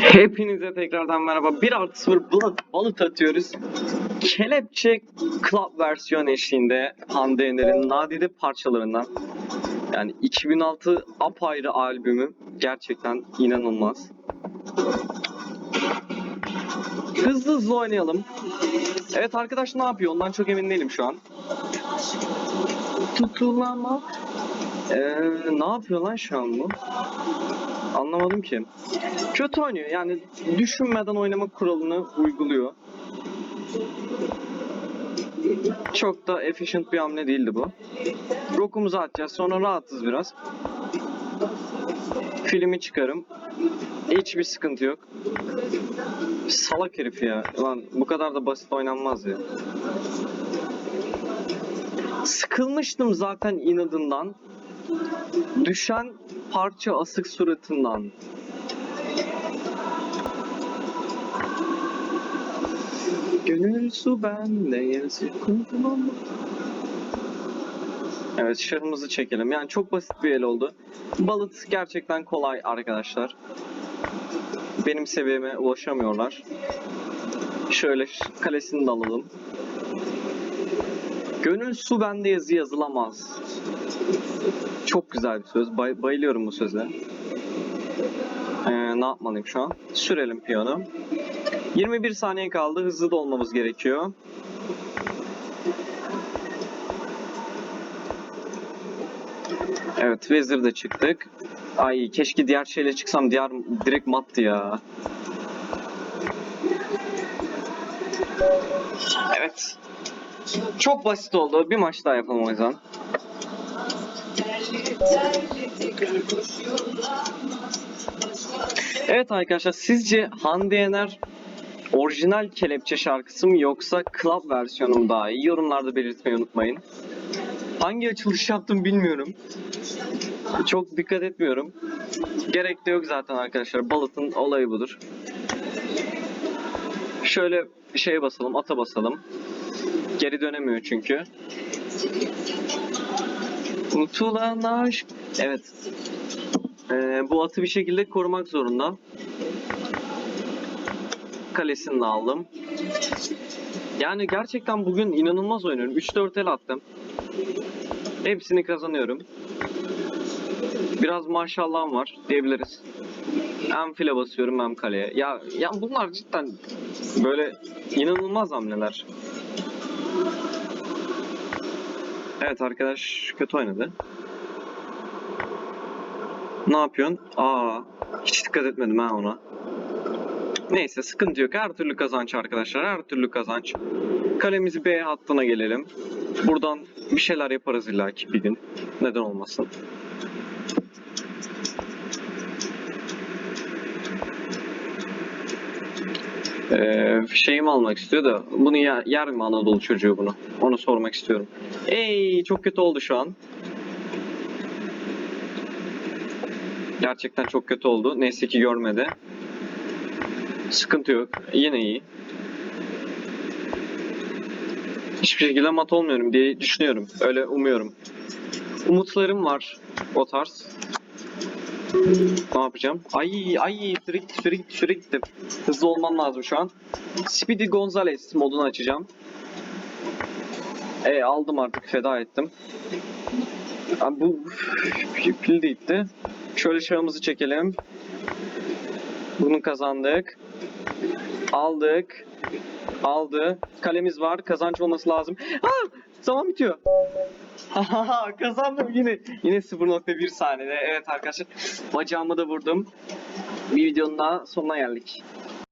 Hepinize tekrardan merhaba. 1 artı 0 balık, balık atıyoruz. Kelepçe Club versiyon eşliğinde Hande nadide parçalarından. Yani 2006 apayrı albümü gerçekten inanılmaz. Hızlı hızlı oynayalım. Evet arkadaş ne yapıyor? Ondan çok emin değilim şu an. Tutulama. Ee, ne yapıyor lan şu an bu? Anlamadım ki. Kötü oynuyor. Yani düşünmeden oynama kuralını uyguluyor. Çok da efficient bir hamle değildi bu. Rock'umuzu atacağız. Sonra rahatız biraz. Filmi çıkarım. Hiçbir sıkıntı yok. Salak herif ya. Lan bu kadar da basit oynanmaz ya. Sıkılmıştım zaten inadından. Düşen parça asık suratından. Gönül su bende yazık. Evet şahımızı çekelim. Yani çok basit bir el oldu. Balıt gerçekten kolay arkadaşlar. Benim seviyeme ulaşamıyorlar. Şöyle kalesini de alalım. Gönül su bende yazı yazılamaz. Çok güzel bir söz. Bay- bayılıyorum bu söze. Ee, ne yapmalıyım şu an? Sürelim piyano. 21 saniye kaldı. Hızlı da olmamız gerekiyor. Evet, Vezir'de çıktık. Ay keşke diğer şeyle çıksam. Diğer direkt mattı ya. Evet. Çok basit oldu. Bir maç daha yapalım o yüzden. Evet arkadaşlar sizce Hande Yener orijinal kelepçe şarkısı mı yoksa club versiyonu mu daha iyi? Yorumlarda belirtmeyi unutmayın. Hangi açılış yaptım bilmiyorum. Çok dikkat etmiyorum. Gerek de yok zaten arkadaşlar. Balıt'ın olayı budur. Şöyle şeye basalım, ata basalım. Geri dönemiyor çünkü. Unutulan aşk. Evet. Ee, bu atı bir şekilde korumak zorunda. Kalesini de aldım. Yani gerçekten bugün inanılmaz oynuyorum. 3-4 el attım. Hepsini kazanıyorum. Biraz maşallahım var diyebiliriz. Hem file basıyorum hem kaleye. Ya, ya bunlar cidden böyle inanılmaz hamleler. Evet arkadaş kötü oynadı. Ne yapıyorsun? Aa, hiç dikkat etmedim ha ona. Neyse sıkıntı yok. Her türlü kazanç arkadaşlar. Her türlü kazanç. Kalemizi B hattına gelelim. Buradan bir şeyler yaparız illaki bir gün. Neden olmasın. Ee, şeyimi almak istiyor da bunu yer, yer mi Anadolu çocuğu bunu? Onu sormak istiyorum. Ey çok kötü oldu şu an. Gerçekten çok kötü oldu. Neyse ki görmedi. Sıkıntı yok. Yine iyi. Hiçbir şekilde mat olmuyorum diye düşünüyorum. Öyle umuyorum. Umutlarım var o tarz. Ne yapacağım? Ay ay sürekli sürekli sürekli hızlı olmam lazım şu an. Speedy Gonzales modunu açacağım. E aldım artık feda ettim. Abi bu pil de gitti. Şöyle şahımızı çekelim. Bunu kazandık. Aldık. Aldı. Kalemiz var. Kazanç olması lazım. Aa! Zaman bitiyor. Kazandım yine. Yine 0.1 saniyede. Evet arkadaşlar. Bacağımı da vurdum. Bir videonun daha sonuna geldik.